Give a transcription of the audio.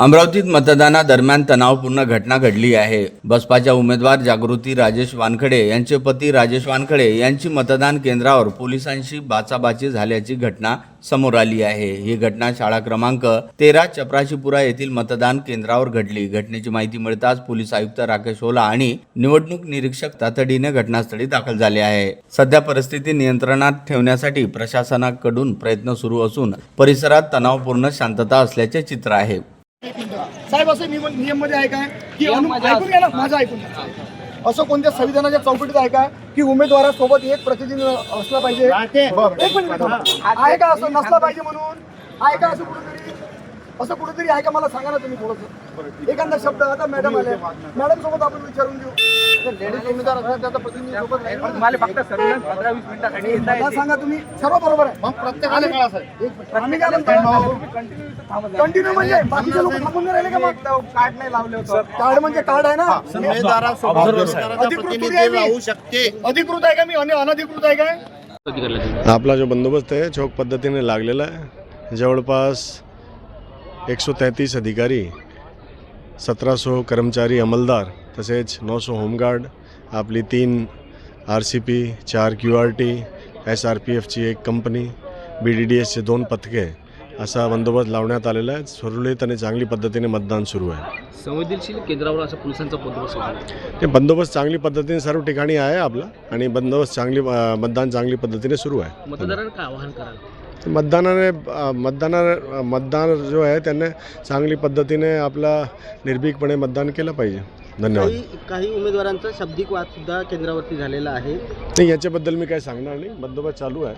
अमरावतीत मतदानादरम्यान तणावपूर्ण घटना घडली आहे. बसपाच्या उमेदवार जागृती राजेश वानखडे यांचे पती राजेश वानखडे यांची मतदान केंद्रावर पोलिसांशी बाचाबाची झाल्याची घटना समोर आली आहे. ही घटना शाळा क्रमांक तेरा चपराशीपुरा येथील मतदान केंद्रावर घडली. घटनेची माहिती मिळताच पोलीस आयुक्त राकेश ओला आणि निवडणूक निरीक्षक तातडीने घटनास्थळी दाखल झाले आहे. सध्या परिस्थिती नियंत्रणात ठेवण्यासाठी प्रशासनाकडून प्रयत्न सुरू असून परिसरात तणावपूर्ण शांतता असल्याचे चित्र आहे. साहेब असं नियम नियममध्ये आहे काय? की ऐकून घ्या ना माझं ऐकून घ्या. असं कोणत्या संविधानाच्या चौकटीत आहे काय की उमेदवारासोबत एक प्रतिनिधी असला पाहिजे? एक मिनिट. आहे का असं? नसला पाहिजे म्हणून? आहे का असं कुठेतरी? असं कुठेतरी आहे का? मला सांगा ना तुम्ही थोडस. एखादा शब्द आता मॅडम आले? मॅडम सोबत आपण विचारून घेऊ. लेडीज उमेदवार असतात त्याचा प्रतिनिधी सोबत नाही. मला फक्त सर्व पंधरा वीस मिनिटासाठी येता मला सांगा तुम्ही. सर्व बरोबर आहे. मग प्रत्येकाला कळा साहेब आम्ही काय म्हणतो? कंटिन्यू म्हणजे बाकीचे लोक थांबून नाही राहिले का मग? कार्ड नाही लावले होतं. कार्ड म्हणजे कार्ड आहे ना? अधिकृत आहे मी. अधिकृत आहे का मी? आणि अनधिकृत आहे काय? आपला जो बंदोबस्त आहे चोख पद्धतीने लागलेला आहे. जवळपास एकशे तेहतीस अधिकारी सतराशे कर्मचारी अंमलदार तसेच नऊशे होमगार्ड आपली तीन आर सी पी चार Q R T S R P एफची एक कंपनी बी डी डी एसचे दोन पथके असा बंदोबस्त लावण्यात आलेला आहे. सुरळीत आणि चांगली पद्धतीने मतदान सुरू आहे. संवेदनशील केंद्रावर असा पोलिसांचा बंदोबस्त ते बंदोबस्त चांगली पद्धतीने सर्व ठिकाणी आहे आपला आणि बंदोबस्त चांगली मतदान चांगली पद्धतीने सुरू आहे. मतदारांना काय आवाहन कराल? मतदानाने मतदाना मतदान जो आहे त्यांनी चांगली पद्धतीने आपला निर्भीकपणे मतदान केलं पाहिजे. धन्यवाद. काही काही उमेदवारांचा शाब्दिक वाद सुद्धा केंद्रावरती झालेला आहे. नाही याच्याबद्दल मी काही सांगणार नाही. बंदोबस्त चालू आहे.